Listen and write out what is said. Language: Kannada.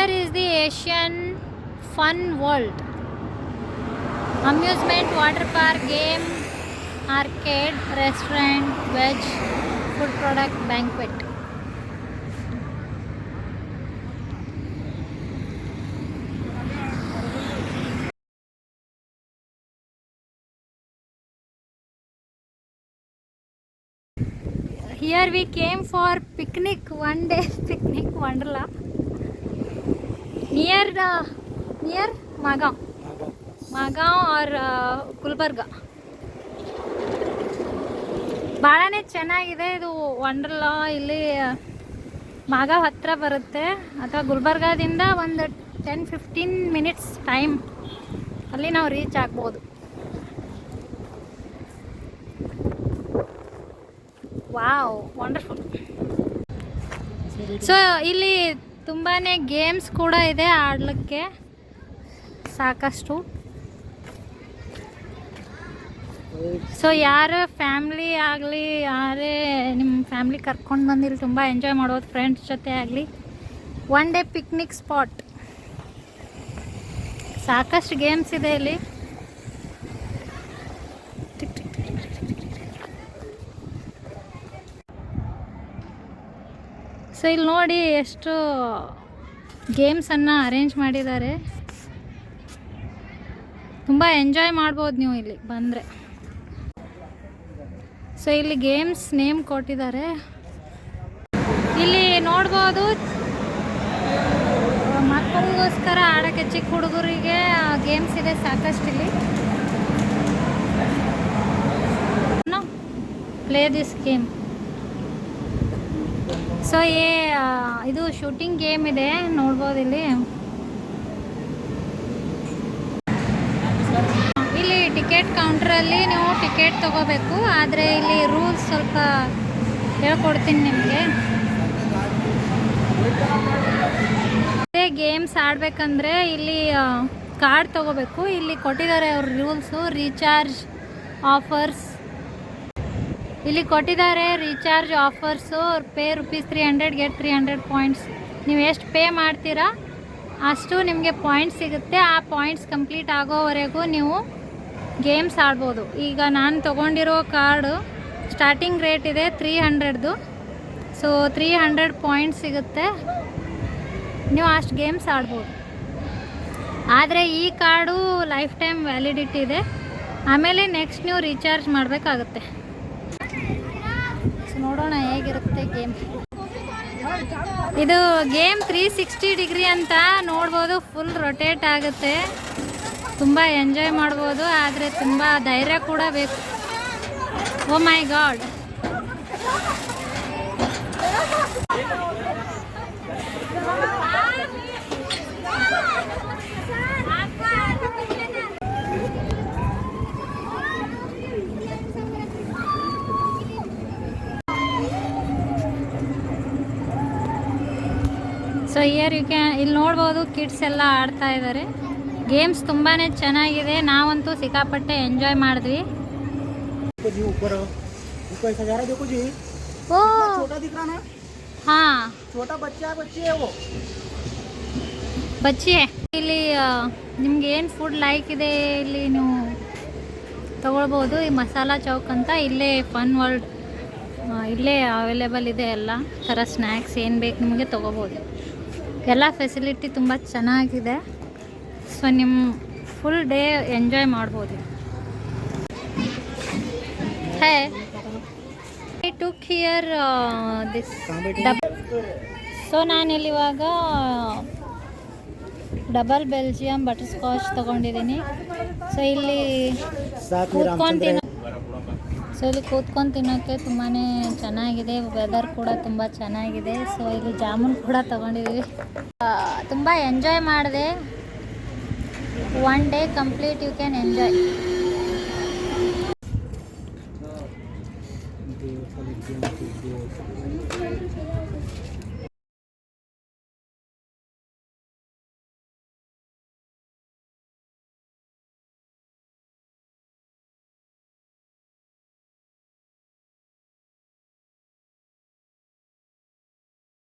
Here is the Asian Fun World. Amusement, water park, game, arcade, restaurant, veg, food product, banquet. Here we came for picnic, one day picnic, Wonderla. Near near Magam Magam or Gulbarga. ಭಾಳನೇ ಚೆನ್ನಾಗಿದೆ ಇದು ವಂಡರ್ಲಾ ಇಲ್ಲಿ ಮಾಗಾವ್ ಹತ್ತಿರ ಬರುತ್ತೆ. ಅಥವಾ ಗುಲ್ಬರ್ಗಾದಿಂದ ಒಂದು ಟೆನ್ ಫಿಫ್ಟೀನ್ ಮಿನಿಟ್ಸ್ ಟೈಮ್ ಅಲ್ಲಿ ನಾವು ರೀಚ್ ಆಗ್ಬೋದು. ವಾವ್ ವಂಡರ್ಫುಲ್ ಸೊ ಇಲ್ಲಿ ತುಂಬಾ ಗೇಮ್ಸ್ ಕೂಡ ಇದೆ ಆಡಲಿಕ್ಕೆ. ಸಾಕಷ್ಟು. ಸೊ ಯಾರ ಫ್ಯಾಮ್ಲಿ ಆಗಲಿ, ಯಾರೇ ನಿಮ್ಮ ಫ್ಯಾಮ್ಲಿ ಕರ್ಕೊಂಡು ಬಂದು ಇಲ್ಲಿ ತುಂಬ ಎಂಜಾಯ್ ಮಾಡೋದು ಫ್ರೆಂಡ್ಸ್ ಜೊತೆ ಆಗಲಿ ಒನ್ ಡೇ ಪಿಕ್ನಿಕ್ ಸ್ಪಾಟ್ ಸಾಕಷ್ಟು ಗೇಮ್ಸ್ ಇದೆ ಇಲ್ಲಿ. ಸೊ ಇಲ್ಲಿ ನೋಡಿ ಎಷ್ಟು ಗೇಮ್ಸನ್ನು ಅರೇಂಜ್ ಮಾಡಿದ್ದಾರೆ. ತುಂಬ ಎಂಜಾಯ್ ಮಾಡ್ಬೋದು ನೀವು ಇಲ್ಲಿ ಬಂದರೆ. ಸೊ ಇಲ್ಲಿ ಗೇಮ್ಸ್ ನೇಮ್ ಕೊಟ್ಟಿದ್ದಾರೆ. ಇಲ್ಲಿ ನೋಡ್ಬೋದು ಮಕ್ಕಳಿಗೋಸ್ಕರ ಆಡೋಕ್ಕೆ ಚಿಕ್ಕ ಹುಡುಗರಿಗೆ ಗೇಮ್ಸ್ ಇದೆ ಸಾಕಷ್ಟು ಇಲ್ಲಿ. ಪ್ಲೇ ದಿಸ್ ಗೇಮ್ ಸೊ ಏ ಇದು ಶೂಟಿಂಗ್ ಗೇಮ್ ಇದೆ. ನೋಡ್ಬೋದು ಇಲ್ಲಿ. ಇಲ್ಲಿ ಟಿಕೆಟ್ ಕೌಂಟ್ರಲ್ಲಿ ನೀವು ಟಿಕೆಟ್ ತಗೋಬೇಕು. ಆದರೆ ಇಲ್ಲಿ ರೂಲ್ಸ್ ಸ್ವಲ್ಪ ಹೇಳ್ಕೊಡ್ತೀನಿ ನಿಮಗೆ. ಅದೇ ಗೇಮ್ಸ್ ಆಡಬೇಕಂದ್ರೆ ಇಲ್ಲಿ ಕಾರ್ಡ್ ತಗೋಬೇಕು. ಇಲ್ಲಿ ಕೊಟ್ಟಿದ್ದಾರೆ ಅವ್ರ ರೂಲ್ಸು ರೀಚಾರ್ಜ್ ಆಫರ್ಸ್ ಇಲ್ಲಿ ಕೊಟ್ಟಿದ್ದಾರೆ recharge offers pay rupees three hundred get three hundred points ನೀವು ಎಷ್ಟು ಪೇ ಮಾಡ್ತೀರಾ, ಅಷ್ಟು ನಿಮಗೆ ಪಾಯಿಂಟ್ಸ್ ಸಿಗುತ್ತೆ. ಆ ಪಾಯಿಂಟ್ಸ್ ಕಂಪ್ಲೀಟ್ ಆಗೋವರೆಗೂ ನೀವು ಗೇಮ್ಸ್ ಆಡ್ಬೋದು. ಈಗ ನಾನು ತೊಗೊಂಡಿರೋ ಕಾರ್ಡು ಸ್ಟಾರ್ಟಿಂಗ್ ರೇಟ್ ಇದೆ three hundred so three hundred points ಸಿಗುತ್ತೆ. ನೀವು ಅಷ್ಟು ಗೇಮ್ಸ್ ಆಡ್ಬೋದು. ಆದರೆ ಈ ಕಾರ್ಡು ಲೈಫ್ ಟೈಮ್ ವ್ಯಾಲಿಡಿಟಿ ಇದೆ. ಆಮೇಲೆ ನೆಕ್ಸ್ಟ್ ನೀವು ರೀಚಾರ್ಜ್ ಮಾಡಬೇಕಾಗುತ್ತೆ. ನೋಡೋಣ ಹೇಗಿರುತ್ತೆ ಗೇಮ್. ಇದು ಗೇಮ್ ತ್ರೀ ಸಿಕ್ಸ್ಟಿ ಡಿಗ್ರಿ ಅಂತ ನೋಡ್ಬೋದು ಫುಲ್ ರೊಟೇಟ್ ಆಗುತ್ತೆ. ತುಂಬ ಎಂಜಾಯ್ ಮಾಡ್ಬೋದು, ಆದರೆ ತುಂಬ ಧೈರ್ಯ ಕೂಡ ಬೇಕು. ಓ my god so here you can ಇಲ್ಲಿ ನೋಡ್ಬೋದು ಕಿಡ್ಸ್ ಎಲ್ಲ ಆಡ್ತಾ ಇದ್ದಾರೆ ಗೇಮ್ಸ್ ತುಂಬಾ ಚೆನ್ನಾಗಿದೆ. ನಾವಂತೂ ಸಿಕ್ಕಾಪಟ್ಟೆ ಎಂಜಾಯ್ ಮಾಡಿದ್ವಿ. ಹಾಂ. ಬಚ್ಚಿ ಇಲ್ಲಿ ನಿಮ್ಗೆ ಏನು ಫುಡ್ ಲೈಕ್ ಇದೆ ಇಲ್ಲಿ ನೀವು ತಗೊಳ್ಬೋದು. ಈ ಮಸಾಲಾ ಚೌಕ್ ಅಂತ ಇಲ್ಲೇ ಫನ್ ವರ್ಲ್ಡ್ ಇಲ್ಲೇ ಅವೈಲೇಬಲ್ ಇದೆ ಎಲ್ಲ. ಥರ ಸ್ನಾಕ್ಸ್ ಏನ್ ಬೇಕು ನಿಮಗೆ ತೊಗೋಬೋದು ಎಲ್ಲ ಫೆಸಿಲಿಟಿ ತುಂಬ ಚೆನ್ನಾಗಿದೆ. ಸೊ ನಿಮ್ಮ ಫುಲ್ ಡೇ ಎಂಜಾಯ್ ಮಾಡ್ಬೋದು. Hey I took here this so ನಾನಿಲ್ಲಿವಾಗ double Belgium butterscotch ತಗೊಂಡಿದ್ದೀನಿ. ಸೊ ಇಲ್ಲಿ ಕೂತ್ಕೊಂಡು ಸೊ ಇಲ್ಲಿ ಕೂತ್ಕೊಂಡು ತಿನ್ನೋಕ್ಕೆ ತುಂಬಾ ಚೆನ್ನಾಗಿದೆ. ವೆದರ್ ಕೂಡ ತುಂಬ ಚೆನ್ನಾಗಿದೆ. ಸೊ ಇಲ್ಲಿ ಜಾಮೂನ್ ಕೂಡ ತೊಗೊಂಡಿದ್ದೀವಿ ತುಂಬ ಎಂಜಾಯ್ ಮಾಡಿದೆ. One day complete you can enjoy